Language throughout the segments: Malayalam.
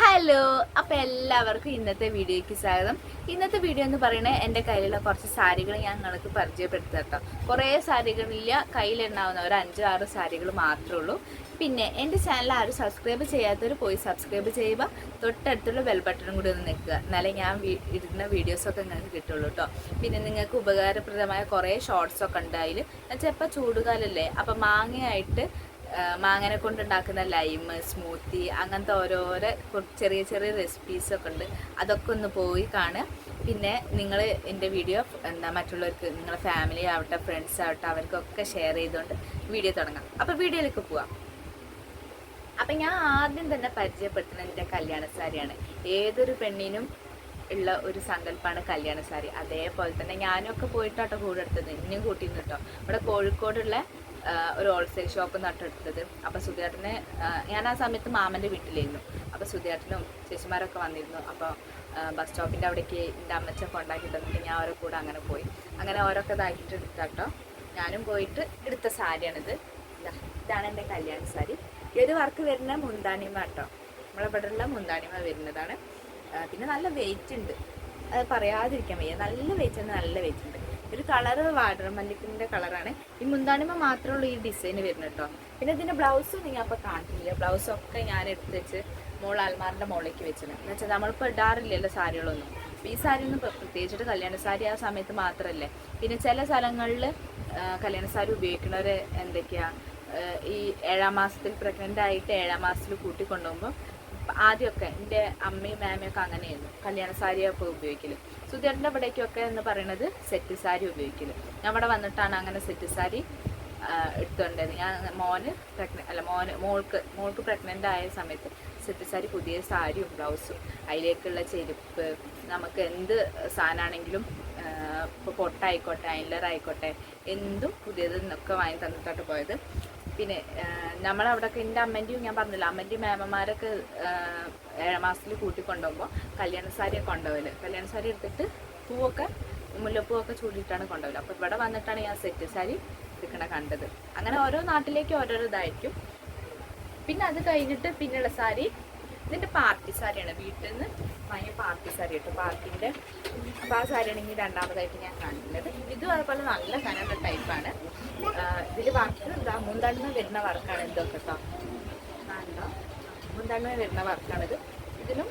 ഹലോ അപ്പൊ എല്ലാവർക്കും ഇന്നത്തെ വീഡിയോയ്ക്ക് സ്വാഗതം. ഇന്നത്തെ വീഡിയോ എന്ന് പറയുന്നത് എന്റെ കയ്യിലുള്ള കുറച്ച് സാരികൾ ഞാൻ നിങ്ങൾക്ക് പരിചയപ്പെടുത്തട്ടോ കുറേ സാരികളില്ല കയ്യിലുണ്ടാവുന്ന ഒരു അഞ്ച് ആറ് സാരികൾ മാത്രമേ ഉള്ളൂ. പിന്നെ എന്റെ ചാനൽ ആരും സബ്സ്ക്രൈബ് ചെയ്യാത്തവർ പോയി സബ്സ്ക്രൈബ് ചെയ്യുക. തൊട്ടടുത്തുള്ള ബെൽ ബട്ടണും കൂടി ഒന്ന് നിൽക്കുക. എന്നാലേ ഞാൻ ഇടുന്ന വീഡിയോസൊക്കെ നിങ്ങൾക്ക് കിട്ടുള്ളൂ കേട്ടോ. പിന്നെ നിങ്ങൾക്ക് ഉപകാരപ്രദമായ കുറേ ഷോർട്സൊക്കെ ഉണ്ടായാലും എന്നുവെച്ചാൽ ഇപ്പം ചൂടുകാലല്ലേ അപ്പം മാങ്ങയായിട്ട് മാങ്ങനെ കൊണ്ടുണ്ടാക്കുന്ന ലൈം സ്മൂത്തി അങ്ങനത്തെ ഓരോരോ ചെറിയ ചെറിയ റെസിപ്പീസൊക്കെ ഉണ്ട്. അതൊക്കെ ഒന്ന് പോയി കാണുക. പിന്നെ നിങ്ങൾ എന്റെ വീഡിയോ എന്താ മറ്റുള്ളവർക്ക് നിങ്ങളെ ഫാമിലി ആവട്ടെ ഫ്രണ്ട്സ് ആവട്ടെ അവർക്കൊക്കെ ഷെയർ ചെയ്തുകൊണ്ട് വീഡിയോ തുടങ്ങാം. അപ്പോൾ വീഡിയോയിലേക്ക് പോവാം. അപ്പം ഞാൻ ആദ്യം തന്നെ പരിചയപ്പെടുത്തുന്ന എന്റെ കല്യാണ സാരിയാണ്. ഏതൊരു പെണ്ണിനും ഉള്ള ഒരു സങ്കല്പമാണ് കല്യാണ സാരി. അതേപോലെ തന്നെ ഞാനും ഒക്കെ പോയിട്ടാട്ടോ കൂടെ എടുത്തത് ഇനിയും കൂട്ടിയിരുന്നു കേട്ടോ ഇവിടെ കോഴിക്കോടുള്ള ഒരു ഹോൾസെയിൽ ഷോപ്പ് നട്ടെടുത്തത്. അപ്പോൾ സുധേട്ടനെ ഞാൻ ആ സമയത്ത് മാമന്റെ വീട്ടിലായിരുന്നു. അപ്പോൾ സുധേട്ടനും ചേച്ചിമാരൊക്കെ വന്നിരുന്നു. അപ്പോൾ ബസ് സ്റ്റോപ്പിന്റെ അവിടേക്ക് എന്റെ അമ്മച്ച കൊണ്ടാക്കി തന്നിട്ട് ഞാൻ അവരെ കൂടെ അങ്ങനെ പോയി. അങ്ങനെ ഓരോക്കെ ഇതാക്കിയിട്ട് എടുത്താട്ടോ. ഞാനും പോയിട്ട് എടുത്ത സാരിയാണിത്. ഇതാ, ഇതാണ് എന്റെ കല്യാണ സാരി. ഏത് വർക്ക് വരുന്ന മുന്താണിമ കേട്ടോ നമ്മളിവിടെയുള്ള മുന്താണിമ വരുന്നതാണ്. പിന്നെ നല്ല വെയിറ്റ് ഉണ്ട്. അത് പറയാതിരിക്കാൻ വയ്യ. നല്ല വെയിറ്റ് ഉണ്ട് നല്ല വെയിറ്റ് ഉണ്ട്. ഒരു കളറ് വാട്ടർമല്ലിക്കിന്റെ കളറാണ്. ഈ മുന്താണിമ മാത്രമേ ഉള്ളൂ ഈ ഡിസൈൻ വരുന്നത് കേട്ടോ. പിന്നെ ഇതിന്റെ ബ്ലൗസ് നിങ്ങൾ അപ്പോൾ കാണിക്കില്ല ബ്ലൗസൊക്കെ ഞാൻ എടുത്ത് വെച്ച് മോൾ അൽമാറിന്റെ മുകളിലേക്ക് വെച്ചത് എന്ന് വെച്ചാൽ നമ്മളിപ്പോൾ ഇടാറില്ലല്ലോ സാരികളൊന്നും. അപ്പോൾ ഈ സാരി ഒന്നും പ്രത്യേകിച്ചിട്ട് കല്യാണ സാരി ആ സമയത്ത് മാത്രമല്ലേ. പിന്നെ ചില സ്ഥലങ്ങളിൽ കല്യാണ സാരി ഉപയോഗിക്കുന്നവർ എന്തൊക്കെയാ? ആ, ഈ ഏഴാം മാസത്തിൽ പ്രഗ്നന്റ് ആയിട്ട് ഏഴാം മാസത്തിൽ കൂട്ടി കൊണ്ടുപോകുമ്പോൾ ആദ്യമൊക്കെ എന്റെ അമ്മയും മാമയൊക്കെ അങ്ങനെയായിരുന്നു. കല്യാണ സാരിയൊക്കെ ഉപയോഗിക്കൽ. സുധീറിന്റെ ഇവിടേക്കൊക്കെ എന്ന് പറയുന്നത് സെറ്റ് സാരി ഉപയോഗിക്കൽ. ഞാൻ ഇവിടെ വന്നിട്ടാണ് അങ്ങനെ സെറ്റ് സാരി എടുത്തോണ്ടത് ഞാൻ മോന് പ്രഗ്ന അല്ല മോന് മോൾക്ക് മോൾക്ക് പ്രഗ്നന്റ് ആയ സമയത്ത് സെറ്റ് സാരി പുതിയ സാരിയും ബ്ലൗസും അതിലേക്കുള്ള ചെരുപ്പ് നമുക്ക് എന്ത് സാധനമാണെങ്കിലും ഇപ്പോൾ പൊട്ടായിക്കോട്ടെ ഐലർ ആയിക്കോട്ടെ എന്തും പുതിയതെന്നൊക്കെ വാങ്ങി തന്നിട്ടാണ് പോയത്. പിന്നെ നമ്മളവിടെയൊക്കെ എന്റെ അമ്മന്റെയും ഞാൻ പറഞ്ഞില്ല അമ്മന്റെയും മേമന്മാരൊക്കെ ഏഴാം മാസത്തിൽ കൂട്ടിക്കൊണ്ടുപോകുമ്പോൾ കല്യാണ സാരിയൊക്കെ കൊണ്ടുപോകൽ. കല്യാണ സാരി എടുത്തിട്ട് പൂവൊക്കെ മുല്ലപ്പൂവൊക്കെ ചൂടിയിട്ടാണ് കൊണ്ടുപോകൽ. അപ്പോൾ ഇവിടെ വന്നിട്ടാണ് ഞാൻ സെറ്റ് സാരി എടുക്കണ കണ്ടത്. അങ്ങനെ ഓരോ നാട്ടിലേക്ക് ഓരോരോ ഇതായിരിക്കും പിന്നെ അത് കഴിഞ്ഞിട്ട് പിന്നെയുള്ള സാരി ഇതിന്റെ പാർട്ടി സാരിയാണ്. വീട്ടിൽ നിന്ന് വാങ്ങിയ പാർട്ടി സാരി കേട്ടോ പാർട്ടിന്റെ അപ്പോൾ ആ സാരിയാണ് ഇനി രണ്ടാമതായിട്ട് ഞാൻ കാണിക്കുന്നത്. ഇതും അതുപോലെ നല്ല കനമുള്ള ടൈപ്പാണ് ഇതിൽ വർക്ക് എന്താ മുന്തണ്ണ വരുന്ന വർക്കാണ് ഇതൊക്കെ കേട്ടോ കാണുന്നുണ്ടോ മുന്തണ്ണ വരുന്ന വർക്കാണിത് ഇതിനും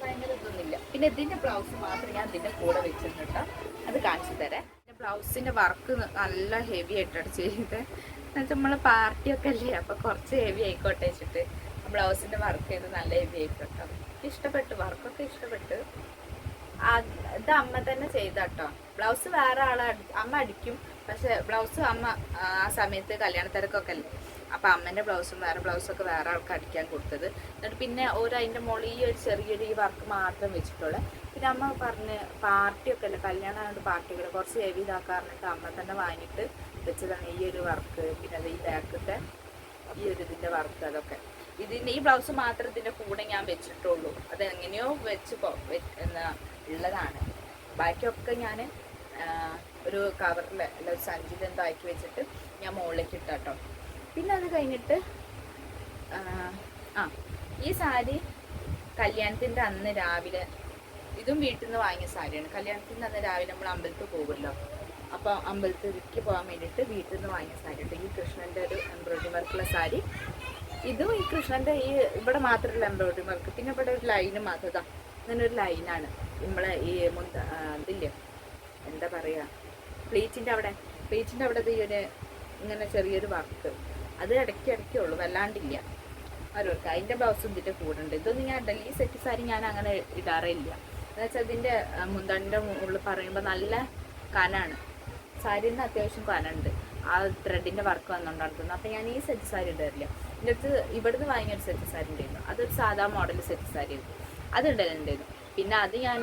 ഭയങ്കര ഇതൊന്നുമില്ല. പിന്നെ ഇതിന്റെ ബ്ലൗസ് മാത്രം ഞാൻ ഇതിന്റെ കൂടെ വെച്ചിട്ടുണ്ട് അത് കാണിച്ചു തരാം. ബ്ലൗസിന്റെ വർക്ക് നല്ല ഹെവി ആയിട്ടാണ് ചെയ്തത്. എന്നുവെച്ചാൽ നമ്മൾ പാർട്ടിയൊക്കെ അല്ലേ? അപ്പോൾ കുറച്ച് ഹെവി ആയിക്കോട്ടെ വെച്ചിട്ട്. ബ്ലൗസിന്റെ വർക്ക് ചെയ്ത് നല്ല ഹെവി ആയിക്കോട്ടെ ഇഷ്ടപ്പെട്ടു വർക്കൊക്കെ ഇഷ്ടപ്പെട്ടു. ഇത് അമ്മ തന്നെ ചെയ്തട്ടോ. ബ്ലൗസ് വേറെ ആളെ അമ്മ അടിക്കും. പക്ഷെ ബ്ലൗസ് അമ്മ ആ സമയത്ത് കല്യാണ തിരക്കൊക്കെ അല്ലേ? അപ്പം അമ്മേന്റെ ബ്ലൗസും വേറെ ബ്ലൗസൊക്കെ വേറെ ആൾക്ക് അടിക്കാൻ കൊടുത്തത്. എന്നിട്ട് പിന്നെ ഒരു അതിന്റെ മുകളിൽ ഈ ഒരു ചെറിയൊരു ഈ വർക്ക് മാത്രം വെച്ചിട്ടുള്ളൂ. പിന്നെ അമ്മ പറഞ്ഞ് പാർട്ടിയൊക്കെ അല്ലേ കല്യാണം ആയതുകൊണ്ട് പാർട്ടികൾ കുറച്ച് ഹെവി ഇതാക്കാറുണ്ട് അമ്മ തന്നെ വാങ്ങിയിട്ട് വെച്ചതാണ് ഈ ഒരു വർക്ക് പിന്നെ അത് ഈ ബാക്കത്തെ ഈ ഒരു ഇതിന്റെ വർക്ക് അതൊക്കെ. ഇതിന്റെ ഈ ബ്ലൗസ് മാത്രം ഇതിന്റെ കൂടെ ഞാൻ വെച്ചിട്ടുള്ളൂ. അത് എങ്ങനെയോ വെച്ച് ഉള്ളതാണ്. ബാക്കിയൊക്കെ ഞാൻ ഒരു കവറിൽ അല്ല ഒരു സഞ്ചിയിൽ എന്തോ ആക്കി വെച്ചിട്ട് ഞാൻ മുകളിലേക്ക് ഇട്ടാട്ടോ. പിന്നെ അത് കഴിഞ്ഞിട്ട് ആ ഈ സാരി കല്യാണത്തിന്റെ അന്ന് രാവിലെ ഇതും വീട്ടിൽ നിന്ന് വാങ്ങിയ സാരിയാണ്. കല്യാണത്തിന്റെ അന്ന് രാവിലെ നമ്മൾ അമ്പലത്തിൽ പോകുമല്ലോ അപ്പോൾ അമ്പലത്തിലേക്ക് പോകാൻ വേണ്ടിയിട്ട് വീട്ടിൽ നിന്ന് വാങ്ങിയ സാരി ഉണ്ട് ഈ കൃഷ്ണന്റെ ഒരു എംബ്രോയിഡറി വർക്കുള്ള സാരി. ഇതും ഈ കൃഷ്ണന്റെ ഈ ഇവിടെ മാത്രമല്ല എംബ്രോയിഡറി വർക്ക് പിന്നെ ഇവിടെ ഒരു ലൈന് മാത്രം ഇതാ. ഇങ്ങനെ ഒരു ലൈനാണ് നമ്മളെ ഈ മുന്ത ഇതില്ലേ? എന്താ പറയാ? പ്ലീച്ചിന്റെ അവിടെ. പ്ലീച്ചിന്റെ അവിടെ ഈ ഒരു ഇങ്ങനെ ചെറിയൊരു വർക്ക് അത് ഇടയ്ക്ക് ഇടയ്ക്കേ ഉള്ളൂ. വല്ലാണ്ടില്ല. ഓരോർക്ക് അതിന്റെ ബ്ലൗസും ഇതിന്റെ കൂടെ ഉണ്ട്. ഇതൊന്നും ഞാൻ ഡൽഹി സെറ്റ് സാരി ഞാൻ അങ്ങനെ ഇടാറില്ല എന്നുവെച്ചാൽ ഇതിന്റെ മുന്തണ്ടിന്റെ മുകളിൽ പറയുമ്പോൾ നല്ല കനാണ്. സാരിയിൽ അത്യാവശ്യം കനുണ്ട്. ആ ത്രെഡിന്റെ വർക്ക് വന്നുകൊണ്ടാണ് അപ്പം ഞാൻ ഈ സെറ്റ് സാരി ഇടാറില്ല എന്റെ അടുത്ത് ഇവിടുന്ന് വാങ്ങിയ ഒരു സെറ്റ് സാരി ഉണ്ടായിരുന്നു. അതൊരു സാധാ മോഡൽ സെറ്റ് സാരി ആയിരുന്നു. അത് ഇടലുണ്ടായിരുന്നു പിന്നെ അത് ഞാൻ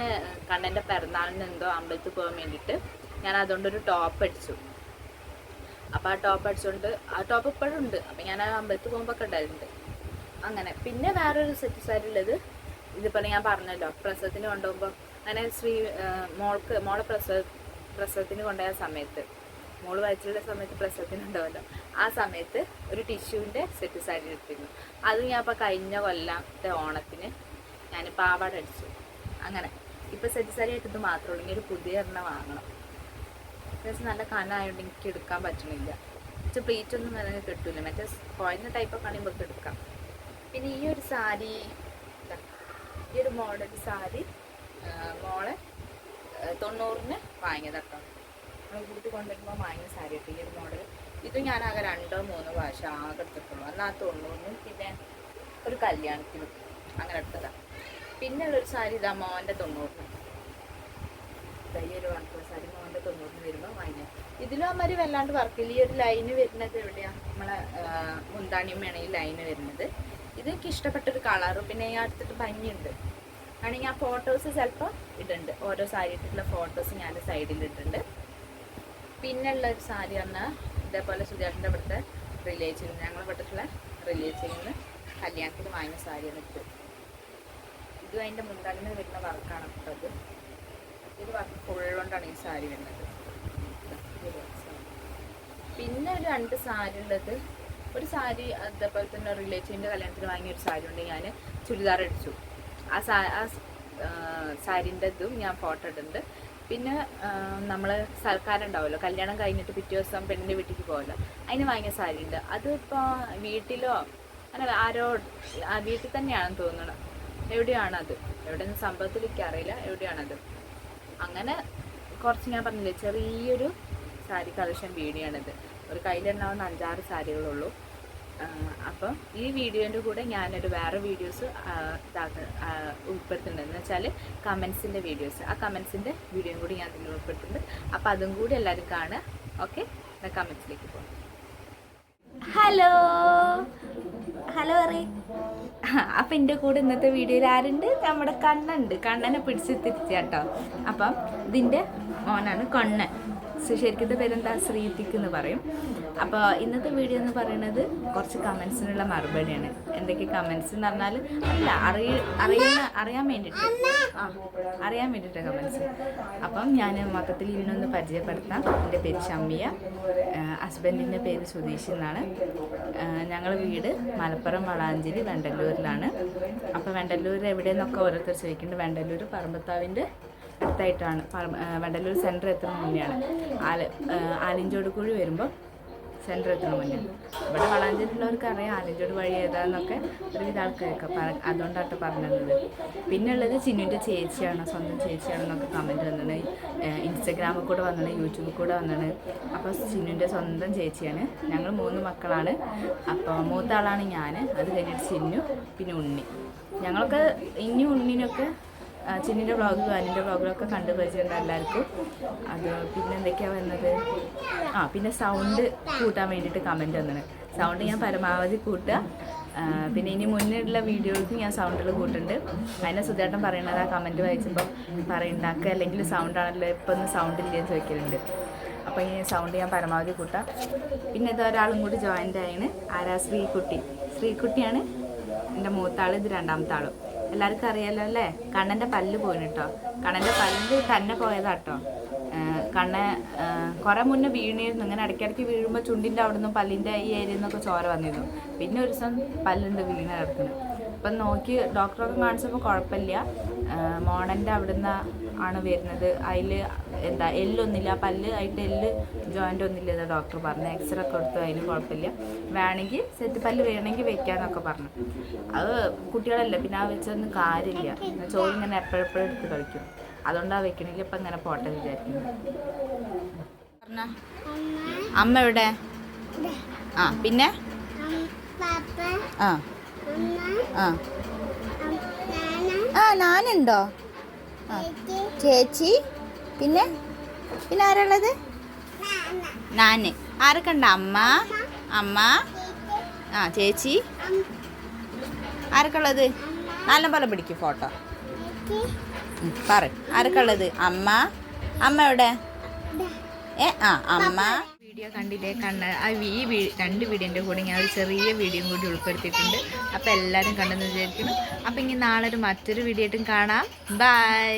കണ്ണന്റെ പിറന്നാളിന് എന്തോ അമ്പലത്തിൽ പോകാൻ വേണ്ടിയിട്ട് ഞാൻ അതുകൊണ്ടൊരു ടോപ്പ് അടിച്ചു. അപ്പോൾ ആ ടോപ്പ് അടിച്ചുകൊണ്ട് ആ ടോപ്പ് ഇപ്പോഴും ഉണ്ട്. അപ്പോൾ ഞാൻ ആ അമ്പലത്തിൽ പോകുമ്പോൾ ഒക്കെ ഉണ്ടായിട്ടുണ്ട് അങ്ങനെ. പിന്നെ വേറൊരു സെറ്റ് സാരി ഉള്ളത് ഇതിപ്പോൾ ഞാൻ പറഞ്ഞല്ലോ പ്രസവത്തിന് കൊണ്ടുപോകുമ്പോൾ അങ്ങനെ ശ്രീ മോൾക്ക് മോളെ പ്രസവ പ്രസവത്തിന് കൊണ്ടുപോയ സമയത്ത് മോൾ വയറ്റിലുള്ള സമയത്ത് പ്രസവത്തിന് ഉണ്ടാവുമല്ലോ ആ സമയത്ത് ഒരു ടിഷ്യൂവിന്റെ സെറ്റ് സാരി എടുത്തിരുന്നു അത് ഞാൻ ഇപ്പോൾ കഴിഞ്ഞ കൊല്ലത്തെ ഓണത്തിന് ഞാൻ പാവാട അടിച്ചു. അങ്ങനെ. ഇപ്പം സെറ്റ് സാരി ഇട്ടത് മാത്രമേ ഉള്ളൂ. ഒരു പുതിയ എണ്ണ വാങ്ങണം. അത്യാവശ്യം നല്ല കനായതുകൊണ്ട് എനിക്ക് എടുക്കാൻ പറ്റുന്നില്ല പക്ഷെ പ്ലീറ്റ് ഒന്നും വേണമെങ്കിൽ കിട്ടൂല. മറ്റേ കോയിന് ടൈപ്പൊക്കെ ആണെങ്കിൽ നമുക്ക് എടുക്കാം. പിന്നെ ഈ ഒരു സാരി ഈ ഒരു മോഡൽ സാരി മോളെ തൊണ്ണൂറിന് വാങ്ങിയതാട്ടോ. നമ്മൾ കൂട്ടി കൊണ്ടുവരുമ്പോൾ വാങ്ങിയ സാരി ഈ ഒരു മോഡൽ ഇത് ഞാൻ ആകെ രണ്ടോ മൂന്നോ പ്രാവശ്യം ആകെ എടുത്തിട്ടുള്ളൂ. എന്നാൽ ആ തൊണ്ണൂറിനും പിന്നെ ഒരു കല്യാണത്തിനും അങ്ങനെ എടുത്തതാണ് പിന്നെ ഉള്ളൊരു സാരി ഇതാ മോന്റെ തൊണ്ണൂറിന്. ഈ ഒരു വൺ പ്ലസ് സാരി മോന്റെ തൊണ്ണൂറിന് വരുമ്പോൾ വാങ്ങിയത്. ഇതിലും അമ്മര് വല്ലാണ്ട് വർക്കില്ല ഈ ഒരു ലൈന് വരുന്നത് എവിടെയാണ് നമ്മളെ മുന്താണിയുമാണ് ഈ ലൈന് വരുന്നത്. ഇത് എനിക്ക് ഇഷ്ടപ്പെട്ടൊരു കളറ് പിന്നെ ഞാൻ അടുത്തിട്ട് ഭംഗിയുണ്ട്. ആണെങ്കിൽ ആ ഫോട്ടോസ് ചിലപ്പോൾ ഇടുന്നുണ്ട് ഓരോ സാരി ഇട്ടിട്ടുള്ള ഫോട്ടോസ് ഞാൻ സൈഡിൽ ഇട്ടിട്ടുണ്ട്. പിന്നെ ഉള്ള ഒരു സാരി പറഞ്ഞാൽ ഇതേപോലെ സുജാഷിന്റെ ഇവിടുത്തെ റിലേറ്റീവ് ഞങ്ങൾ ഇവിടുത്തെ റിലേറ്റീവിൽ നിന്ന് കല്യാണത്തിന് വാങ്ങിയ സാരിയാണ് ഇത്. ഇതും അതിന്റെ മുന്താണിന്ന് വരുന്ന വർക്കാണ് കേട്ടോ ഇത്. വർക്ക് ഫുൾ കൊണ്ടാണ് ഈ സാരി വരുന്നത്. പിന്നെ ഒരു രണ്ട് സാരി ഉള്ളത്. ഒരു സാരി അതേപോലെ തന്നെ റിലേറ്റീവിന്റെ കല്യാണത്തിന് വാങ്ങിയ ഒരു സാരി ഉണ്ട്. ഞാൻ ചുരിദാർ അടിച്ചു ആ സാ ആ സാരിന്റെ ഇതും ഞാൻ ഫോട്ടോ ഇടുന്നുണ്ട്. പിന്നെ നമ്മൾ സൽക്കാരം ഉണ്ടാവുമല്ലോ കല്യാണം കഴിഞ്ഞിട്ട് പിറ്റേ ദിവസം പെണ്ണിന്റെ വീട്ടിലേക്ക് പോകുമല്ലോ അതിന് വാങ്ങിയ സാരി ഉണ്ട് അതിപ്പോൾ വീട്ടിലോ അങ്ങനെ ആരോ വീട്ടിൽ തന്നെയാണെന്ന് തോന്നണം. എവിടെയാണത്? എവിടെ നിന്ന് സംഭവത്തിൽ എനിക്ക് അറിയില്ല. എവിടെയാണത്? അങ്ങനെ കുറച്ച് ഞാൻ പറഞ്ഞില്ലേ ചെറിയൊരു സാരി കളക്ഷൻ വീണിയാണിത് ഒരു കയ്യിലുണ്ടാവുന്ന അഞ്ചാറ് സാരികളുള്ളൂ അപ്പം ഈ വീഡിയോന്റെ കൂടെ ഞാനൊരു വേറെ വീഡിയോസ് ഉൾപ്പെടുത്തുന്നുണ്ട്. എന്ന് വെച്ചാൽ കമൻസിന്റെ വീഡിയോസ്. ആ കമൻസിന്റെ വീഡിയോയും കൂടി ഞാൻ ഇതിൽ ഉൾപ്പെടുത്തുന്നുണ്ട്. അപ്പം അതും കൂടി എല്ലാവരും കാണുക. ഓക്കെ? എന്നാൽ കമൻസിലേക്ക് പോകാം ഹലോ. ഹലോ അറി അപ്പം എന്റെ കൂടെ ഇന്നത്തെ വീഡിയോയിൽ ആരുണ്ട്? നമ്മുടെ കണ്ണുണ്ട് കണ്ണനെ പിടിച്ച് തിരിച്ചാട്ടോ അപ്പം ഇതിന്റെ മോനാണ് കണ്ണൻ. സോ ശരിക്കത്തെ പേരെന്താ? ശ്രീതിക്ക് എന്ന് പറയും. അപ്പോൾ ഇന്നത്തെ വീഡിയോ എന്ന് പറയുന്നത് കുറച്ച് കമൻസിനുള്ള മറുപടിയാണ്. എന്തൊക്കെ കമൻസ് എന്ന് പറഞ്ഞാൽ അല്ല അറിയ അറിയുന്ന അറിയാൻ വേണ്ടിയിട്ട് ആ അറിയാൻ വേണ്ടിയിട്ട് കമൻസ് അപ്പം ഞാൻ മൊത്തത്തിൽ ഇതിനൊന്ന് പരിചയപ്പെടുത്താം. എന്റെ പേര് ഷമ്മിയ ഹസ്ബൻഡിന്റെ പേര് സുധീഷ് എന്നാണ്. ഞങ്ങൾ വീട് മലപ്പുറം വളാഞ്ചേരി വെണ്ടല്ലൂരിലാണ്. അപ്പോൾ വെണ്ടല്ലൂർ എവിടെയെന്നൊക്കെ ഓരോരുത്തർ ചോദിക്കുന്നുണ്ട്. വെണ്ടല്ലൂർ പറമ്പത്താവിന്റെ അടുത്തായിട്ടാണ്. വണ്ടലൂർ സെന്റർ എത്തുന്ന മുന്നെയാണ്. ആല ആലിഞ്ചോട് കുഴി വരുമ്പോൾ സെന്റർ എത്തുന്ന മുന്നേ ഇവിടെ വളാഞ്ചേരിയുള്ളവർക്ക് അറിയാം ആലിഞ്ചോട് വഴി ഏതാന്നൊക്കെ ഒരുവിധ ആൾക്കാരൊക്കെ പറ അതുകൊണ്ടാട്ടോ പറഞ്ഞത്. പിന്നെ ഉള്ളത് ചിന്നുവിന്റെ ചേച്ചിയാണ് സ്വന്തം ചേച്ചിയാണെന്നൊക്കെ കമന്റ് വന്നത് ഇൻസ്റ്റഗ്രാമിൽ കൂടെ വന്നത് യൂട്യൂബിൽ കൂടെ വന്നത് അപ്പോൾ ചിന്നുവിന്റെ സ്വന്തം ചേച്ചിയാണ്. ഞങ്ങൾ മൂന്ന് മക്കളാണ്. അപ്പോൾ മൂത്ത ആളാണ് ഞാൻ അത് കഴിഞ്ഞിട്ട് ചിന്നു പിന്നെ ഉണ്ണി. ഞങ്ങളൊക്കെ ഇനി ഉണ്ണിനൊക്കെ ചിന്നിന്റെ വ്ളോഗും അനിന്റെ വ്ളോഗിലൊക്കെ കണ്ടു പരിചയമുണ്ട് എല്ലാവർക്കും. അത് പിന്നെ എന്തൊക്കെയാണ് വരുന്നത് ആ പിന്നെ സൗണ്ട് കൂട്ടാൻ വേണ്ടിയിട്ട് കമന്റ് വന്നത് സൗണ്ട് ഞാൻ പരമാവധി കൂട്ടുക. പിന്നെ ഇനി മുന്നിലുള്ള വീഡിയോകൾക്ക് ഞാൻ സൗണ്ടിൽ കൂട്ടുന്നുണ്ട്. അതിനെ സുധേട്ടൻ പറയണത് ആ കമന്റ് വായിച്ചപ്പോൾ പറയുണ്ടാക്കുക. അല്ലെങ്കിൽ സൗണ്ട് ആണല്ലോ ഇപ്പം ഒന്ന് സൗണ്ട് ഇല്ലയെന്ന് ചോദിക്കലുണ്ട്. അപ്പോൾ ഇനി സൗണ്ട് ഞാൻ പരമാവധി കൂട്ടാം. പിന്നെ ഇത് ഒരാളും കൂടി ജോയിന്റ് ആയാണ് ആരാ? ശ്രീകുട്ടി. ശ്രീകുട്ടിയാണ്. എന്റെ മൂത്താൾ ഇത് രണ്ടാമത്തെ ആളും. എല്ലാവർക്കും അറിയാലോ അല്ലേ? കണ്ണന്റെ പല്ല് പോയി കേട്ടോ കണ്ണന്റെ പല്ല് തന്നെ പോയതാട്ടോ. കണ്ണ് കുറേ മുന്നേ വീണിരുന്നു. ഇങ്ങനെ ഇടയ്ക്കിടയ്ക്ക് വീഴുമ്പോൾ ചുണ്ടിന്റെ അവിടെ നിന്നും പല്ലിന്റെ ഈ ഏരിയയിൽ നിന്നൊക്കെ ചോര വന്നിരുന്നു. പിന്നെ ഒരു ദിവസം പല്ലുണ്ട് വീണ് കിടക്കുന്നത് അപ്പം നോക്കി ഡോക്ടറൊക്കെ കാണിച്ചപ്പോൾ കുഴപ്പമില്ല. മോണന്റെ അവിടുന്ന് ആണ് വരുന്നത്. അതിൽ എന്താ എല്ലൊന്നുമില്ല പല്ല് ആയിട്ട് എല്ല് ജോയിന്റ് ഒന്നില്ല എന്നാണ് ഡോക്ടർ പറഞ്ഞു. എക്സ്റേ ഒക്കെ കൊടുത്തു. അതിന് കുഴപ്പമില്ല. വേണമെങ്കിൽ സെറ്റ് പല്ല് വേണമെങ്കിൽ വെക്കാന്നൊക്കെ പറഞ്ഞു. അത് കുട്ടികളല്ല പിന്നെ ആ വെച്ചൊന്നും കാര്യമില്ല. ചോറ് ഇങ്ങനെ എപ്പോഴെപ്പോഴും എടുത്ത് കളിക്കും അതുകൊണ്ടാണ് വെക്കണില്ല ഇപ്പം ഇങ്ങനെ പോട്ടെ വിചാരിക്കുന്നു. പറഞ്ഞോ. അമ്മ. എവിടെ? ആ പിന്നെ? ആ. ആ. ആ നാനുണ്ടോ? ആ. ചേച്ചി. പിന്നെ? പിന്നെ ആരുള്ളത്? നാന്. ആരൊക്കെ ഉണ്ട് അമ്മ. അമ്മ. ആ ചേച്ചി. ആരൊക്കെ ഉള്ളത് നല്ല പോലെ പിടിക്കും ഫോട്ടോ. പറ ആരൊക്കെ ഉള്ളത് അമ്മ. അമ്മ എവിടെ? ഏ ആ അമ്മ. വീഡിയോ കണ്ടില്ലേ? കണ്ണ് ആ ഈ രണ്ട് വീഡിയോന്റെ കൂടെ ഞാൻ ഒരു ചെറിയ വീഡിയോ കൂടി ഉൾപ്പെടുത്തിയിട്ടുണ്ട്. അപ്പോൾ എല്ലാവരും കണ്ടെന്ന് വിചാരിക്കുന്നു. അപ്പോൾ ഇനി നാളെ ഒരു മറ്റൊരു വീഡിയോ ആയിട്ടും കാണാം. ബൈ